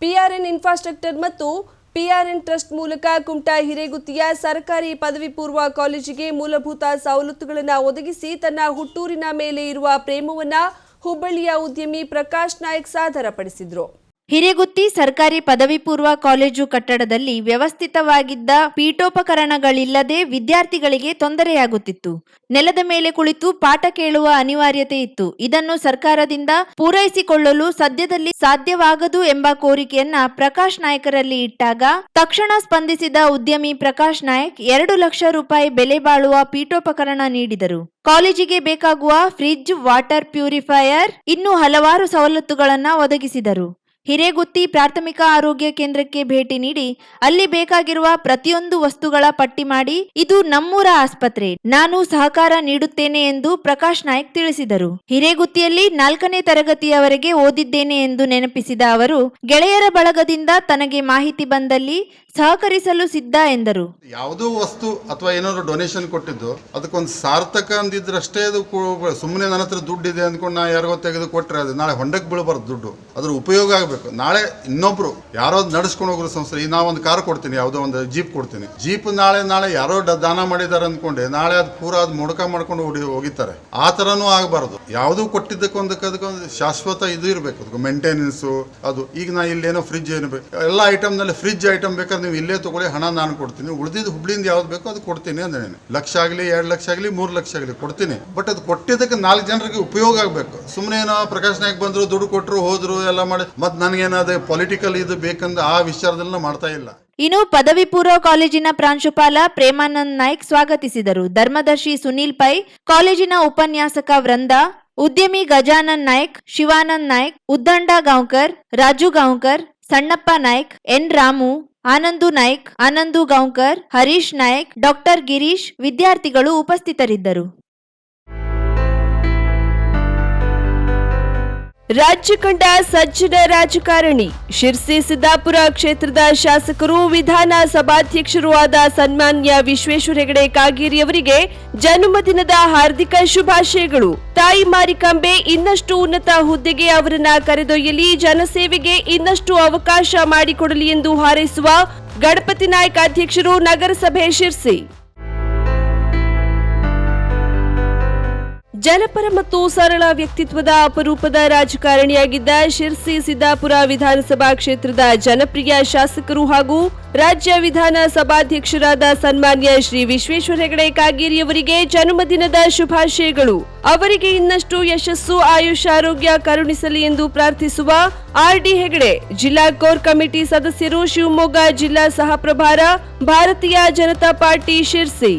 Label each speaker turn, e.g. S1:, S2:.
S1: ಪಿಆರ್ಎನ್ infrastructure ಮತ್ತು ಪಿಆರ್ಎನ್ trust ಮೂಲಕ ಕುಮಟಾ ಹಿರೇಗುತ್ತಿಯ ಸರ್ಕಾರಿ ಪದವಿ ಪೂರ್ವ ಕಾಲೇಜಿಗೆ ಮೂಲಭೂತ ಸವಲತ್ತುಗಳನ್ನು ಒದಗಿಸಿ ತನ್ನ ಹುಟ್ಟೂರಿನ ಮೇಲೆ ಇರುವ ಪ್ರೇಮವನ್ನು ಹುಬ್ಬಳ್ಳಿಯ ಉದ್ಯಮಿ ಪ್ರಕಾಶ್ ನಾಯಕ್ ಸಾದರಪಡಿಸಿದ್ರು.
S2: ಹಿರೇಗುತ್ತಿ ಸರ್ಕಾರಿ ಪದವಿ ಪೂರ್ವ ಕಾಲೇಜು ಕಟ್ಟಡದಲ್ಲಿ ವ್ಯವಸ್ಥಿತವಾಗಿದ್ದ ಪೀಠೋಪಕರಣಗಳಿಲ್ಲದೆ ವಿದ್ಯಾರ್ಥಿಗಳಿಗೆ ತೊಂದರೆಯಾಗುತ್ತಿತ್ತು. ನೆಲದ ಮೇಲೆ ಕುಳಿತು ಪಾಠ ಕೇಳುವ ಅನಿವಾರ್ಯತೆ ಇತ್ತು. ಇದನ್ನು ಸರ್ಕಾರದಿಂದ ಪೂರೈಸಿಕೊಳ್ಳಲು ಸದ್ಯದಲ್ಲಿ ಸಾಧ್ಯವಾಗದು ಎಂಬ ಕೋರಿಕೆಯನ್ನ ಪ್ರಕಾಶ್ ನಾಯ್ಕರಲ್ಲಿ ಇಟ್ಟಾಗ, ತಕ್ಷಣ ಸ್ಪಂದಿಸಿದ ಉದ್ಯಮಿ ಪ್ರಕಾಶ್ ನಾಯಕ್ ಎರಡು ಲಕ್ಷ ರೂಪಾಯಿ ಬೆಲೆ ಬಾಳುವ ಪೀಠೋಪಕರಣ ನೀಡಿದರು. ಕಾಲೇಜಿಗೆ ಬೇಕಾಗುವ ಫ್ರಿಡ್ಜ್, ವಾಟರ್ ಪ್ಯೂರಿಫೈಯರ್ ಇನ್ನೂ ಹಲವಾರು ಸವಲತ್ತುಗಳನ್ನ ಒದಗಿಸಿದರು. ಹಿರೇಗುತ್ತಿ ಪ್ರಾಥಮಿಕ ಆರೋಗ್ಯ ಕೇಂದ್ರಕ್ಕೆ ಭೇಟಿ ನೀಡಿ ಅಲ್ಲಿ ಬೇಕಾಗಿರುವ ಪ್ರತಿಯೊಂದು ವಸ್ತುಗಳ ಪಟ್ಟಿ ಮಾಡಿ ಇದು ನಮ್ಮೂರ ಆಸ್ಪತ್ರೆ. ನಾನು ಸಹಕಾರ ನೀಡುತ್ತೇನೆ ಎಂದು ಪ್ರಕಾಶ್ ನಾಯ್ಕ್ ತಿಳಿಸಿದರು. ಹಿರೇಗುತ್ತಿಯಲ್ಲಿ ನಾಲ್ಕನೇ ತರಗತಿಯವರೆಗೆ ಓದಿದ್ದೇನೆ ಎಂದು ನೆನಪಿಸಿದ ಅವರು, ಗೆಳೆಯರ ಬಳಗದಿಂದ ತನಗೆ ಮಾಹಿತಿ ಬಂದಲ್ಲಿ ಸಹಕರಿಸಲು ಸಿದ್ಧ ಎಂದರು.
S3: ಯಾವುದೋ ವಸ್ತು ಅಥವಾ ಏನಾದ್ರು ಡೊನೇಷನ್ ಕೊಟ್ಟಿದ್ದು, ಅದಕ್ಕೊಂದು ಸಾರ್ಥಕ ಅಂದಿದ್ರಷ್ಟೇ ಅದು ಸುಮ್ಮನೆ ನನ್ನ ಹತ್ರ ದುಡ್ಡು ಇದೆ ಅಂದ್ಕೊಂಡು ನಾ ಯಾರಿಗೋ ತೆಗೆದು ಕೊಟ್ಟರೆ ಅದು ನಾಳೆ ಹೊಂಡಕ್ಕೆ ಬೀಳಬಾರ್ದು ದುಡ್ಡು. ಅದ್ರ ಉಪಯೋಗ ಆಗಬೇಕು. ನಾಳೆ ಇನ್ನೊಬ್ರು ಯಾರೋ ನಡೆಸ್ಕೊಂಡು ಹೋಗ್ರು ಸಂಸ್ಥೆ ಈಗ ನಾವೊಂದು ಕಾರ್ ಕೊಡ್ತೀನಿ, ಯಾವುದೋ ಒಂದು ಜೀಪ್ ಕೊಡ್ತೀನಿ. ಜೀಪ್ ನಾಳೆ ನಾಳೆ ಯಾರೋ ದಾನ ಮಾಡಿದ್ದಾರೆ ಅಂದ್ಕೊಂಡೆ, ನಾಳೆ ಅದು ಪೂರ ಅದು ಮುಡಕ ಮಾಡ್ಕೊಂಡು ಹೊಡಿ ಹೋಗಿತಾರೆ ಆ ಥರನೂ ಆಗಬಾರ್ದು. ಯಾವುದೂ ಕೊಟ್ಟಿದ್ದಕ್ಕೊಂದಕ್ಕೆ ಅದಕ್ಕೊಂದು ಶಾಶ್ವತ ಇದು ಇರಬೇಕು. ಅದಕ್ಕೆ ಮೇಂಟೆನೆನ್ಸು ಅದು ಈಗ ನಾ ಇಲ್ಲೇನೋ ಫ್ರಿಜ್ ಏನು ಬೇಕು ಎಲ್ಲ ಐಟಮ್ನಲ್ಲಿ ಫ್ರಿಜ್ ಐಟಮ್ ಬೇಕಾದ್ರೆ ನೀವು ಇಲ್ಲೇ ತೊಗೊಳ್ಳಿ, ಹಣ ನಾನು ಕೊಡ್ತೀನಿ. ಉಳಿದಿದ್ದು ಹುಬ್ಳಿಂದ ಯಾವ್ದು ಬೇಕೋ ಅದು ಕೊಡ್ತೀನಿ ಅಂದ್ರೆ ಲಕ್ಷ ಆಗಲಿ, ಎರಡು ಲಕ್ಷ ಆಗಲಿ, ಮೂರು ಲಕ್ಷ ಆಗಲಿ ಕೊಡ್ತೀನಿ. ಬಟ್ ಅದು ಕೊಟ್ಟಿದ್ದಕ್ಕೆ ನಾಲ್ಕು ಜನರಿಗೆ ಉಪಯೋಗ ಆಗಬೇಕು. ಸುಮ್ಮನೆ ಏನೋ ಪ್ರಕಾಶ್ ನಾಯಕ್ ಬಂದರು, ದುಡ್ಡು ಕೊಟ್ಟರು ಹೋದರು, ಎಲ್ಲ ಮಾಡಿ. ಮತ್ತು ನನಗೇನಾದ್ರೆ ಪೊಲಿಟಿಕಲ್ ಇದು ಬೇಕಂದ್ರೆ ಆ ವಿಚಾರದಲ್ಲಿ ಮಾಡ್ತಾ ಇಲ್ಲ.
S2: ಇನ್ನು ಪದವಿ ಪೂರ್ವ ಕಾಲೇಜಿನ ಪ್ರಾಂಶುಪಾಲ ಪ್ರೇಮಾನಂದ್ ನಾಯ್ಕ್ ಸ್ವಾಗತಿಸಿದರು. ಧರ್ಮದರ್ಶಿ ಸುನೀಲ್ ಪೈ, ಕಾಲೇಜಿನ ಉಪನ್ಯಾಸಕ ವೃಂದ, ಉದ್ಯಮಿ ಗಜಾನಂದ್ ನಾಯ್ಕ್, ಶಿವಾನಂದ್ ನಾಯ್ಕ್, ಉದ್ದಂಡ ಗಾಂವ್ಕರ್, ರಾಜು ಗಾಂವ್ಕರ್, ಸಣ್ಣಪ್ಪ ನಾಯ್ಕ್, ಎನ್ ರಾಮು ಆನಂದು ನಾಯ್ಕ್ ಆನಂದು ಗಾಂವ್ಕರ್ ಹರೀಶ್ ನಾಯ್ಕ್ ಡಾಕ್ಟರ್ ಗಿರೀಶ್ ವಿದ್ಯಾರ್ಥಿಗಳು ಉಪಸ್ಥಿತರಿದ್ದರು.
S1: ರಾಜ್ಯ ಕಂಡ ಸಜ್ಜನ ರಾಜಕಾರಣಿ ಶಿರ್ಸಿ ಸಿದ್ದಾಪುರ ಕ್ಷೇತ್ರದ ಶಾಸಕರು ವಿಧಾನ ಸಭಾಧ್ಯಕ್ಷರೂ ಆದ ಸನ್ಮಾನ್ಯ ವಿಶ್ವೇಶ್ವರ ಹೆಗಡೆ ಕಾಗೇರಿ ಅವರಿಗೆ ಜನ್ಮದಿನದ ಹಾರ್ದಿಕ ಶುಭಾಶಯಗಳು. ತಾಯಿ ಮಾರಿಕಾಂಬೆ ಇನ್ನಷ್ಟು ಉನ್ನತ ಹುದ್ದೆಗೆ ಅವರನ್ನ ಕರೆದೊಯ್ಯಲಿ, ಜನಸೇವೆಗೆ ಇನ್ನಷ್ಟು ಅವಕಾಶ ಮಾಡಿಕೊಡಲಿ ಎಂದು ಹಾರೈಸುವ ಗಣಪತಿ ನಾಯಕ್ ಅಧ್ಯಕ್ಷರು ನಗರಸಭೆ ಶಿರ್ಸಿ. ಜನಪರ ಮತ್ತು ಸರಳ ವ್ಯಕ್ತಿತ್ವದ ಅಪರೂಪದ ರಾಜಕಾರಣಿಯಾಗಿದ್ದ ಶಿರ್ಸಿ ಸಿದ್ದಾಪುರ ವಿಧಾನಸಭಾ ಕ್ಷೇತ್ರದ ಜನಪ್ರಿಯ ಶಾಸಕರು ಹಾಗೂ ರಾಜ್ಯ ವಿಧಾನಸಭಾಧ್ಯಕ್ಷರಾದ ಸನ್ಮಾನ್ಯ ಶ್ರೀ ವಿಶ್ವೇಶ್ವರ ಹೆಗಡೆ ಕಾಗೇರಿಯವರಿಗೆ ಜನ್ಮದಿನದ ಶುಭಾಶಯಗಳು. ಅವರಿಗೆ ಇನ್ನಷ್ಟು ಯಶಸ್ಸು, ಆಯುಷ್, ಆರೋಗ್ಯ ಕರುಣಿಸಲಿ ಎಂದು ಪ್ರಾರ್ಥಿಸುವ ಆರ್ ಡಿ ಹೆಗಡೆ, ಜಿಲ್ಲಾ ಕೋರ್ ಕಮಿಟಿ ಸದಸ್ಯರು ಶಿವಮೊಗ್ಗ ಜಿಲ್ಲಾ ಸಹಪ್ರಭಾರ ಭಾರತೀಯ ಜನತಾ ಪಾರ್ಟಿ ಶಿರ್ಸಿ.